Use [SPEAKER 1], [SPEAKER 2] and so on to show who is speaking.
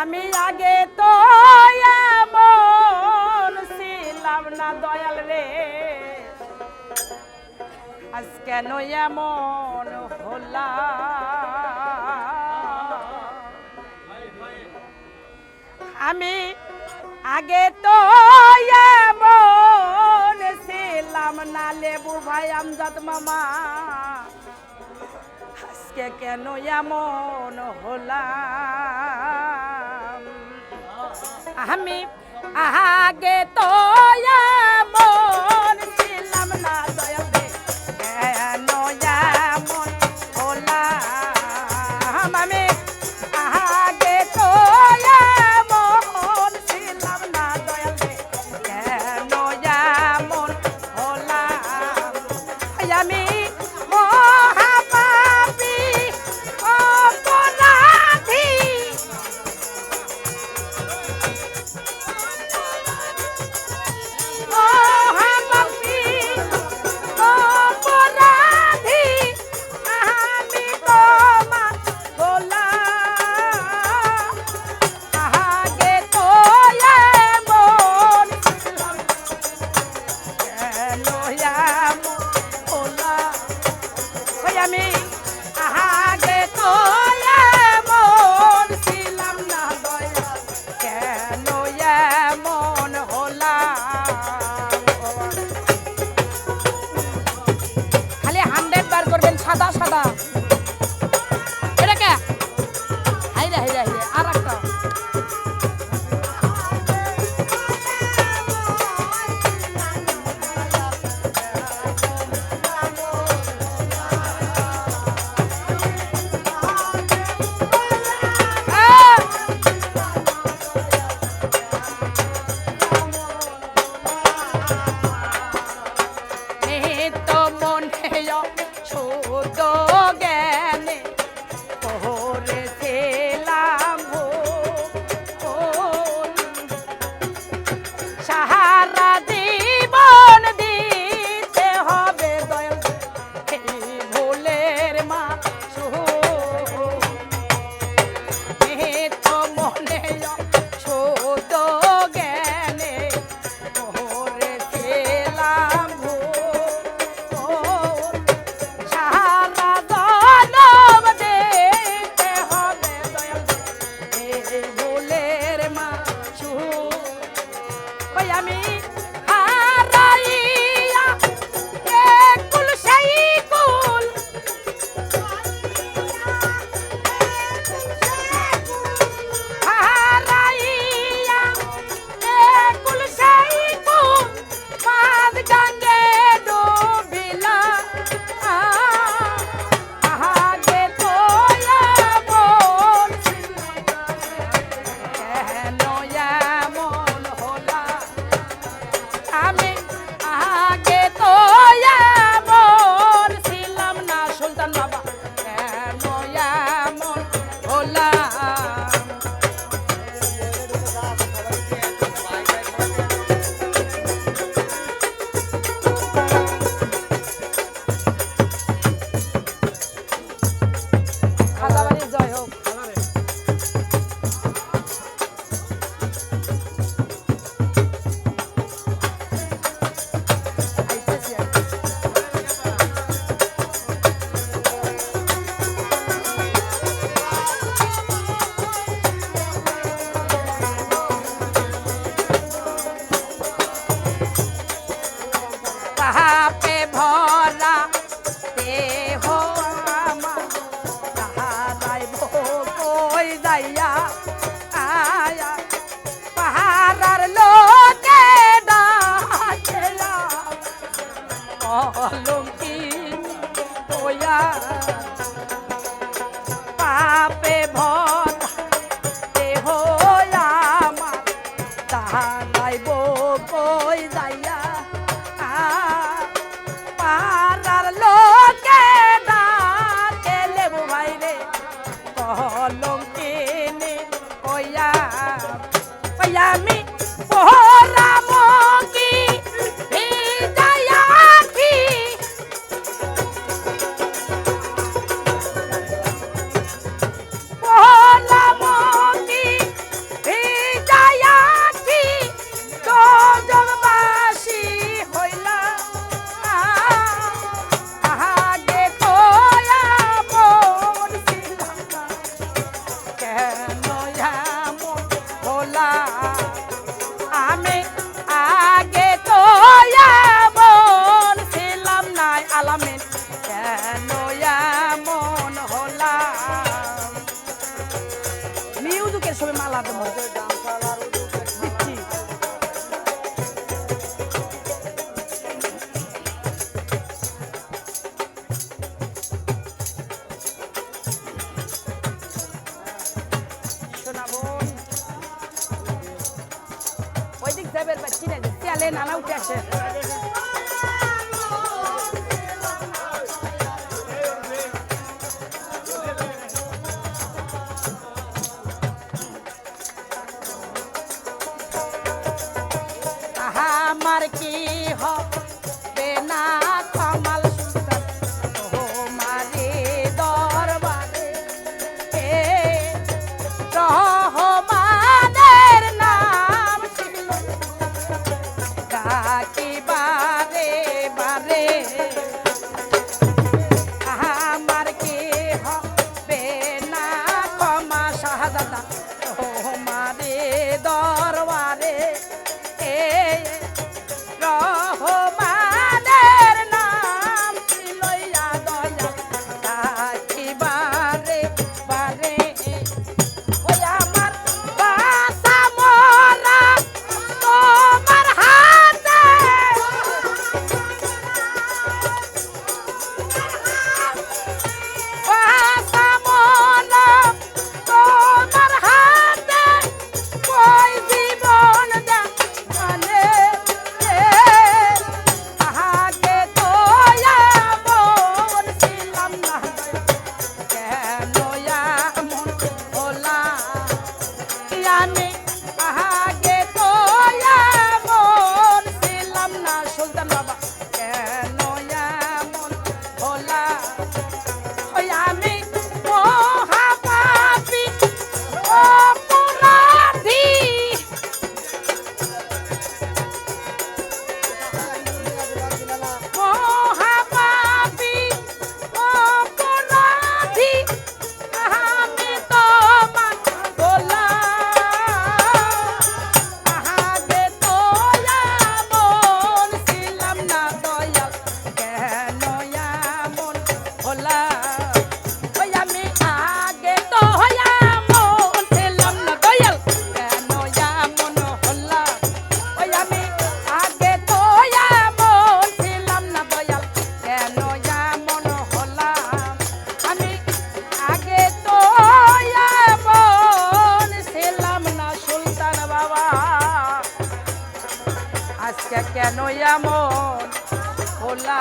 [SPEAKER 1] আমি আগে তো এমন ছিলাম না দয়াল রে। আজ কেন এমন হলাম? আমি আগে তো এমন ছিলাম না লেবু ভাই আমজাদ মামা। আজকে কেন এমন হলাম? আমি আগে তো মন ছিলাম না দয়া কেন মন হলাম আমি ပဲကြည့်တယ်ဆရာလဲနားလောက်တက်ချက် star. the lover. হইয়া মন খোলা।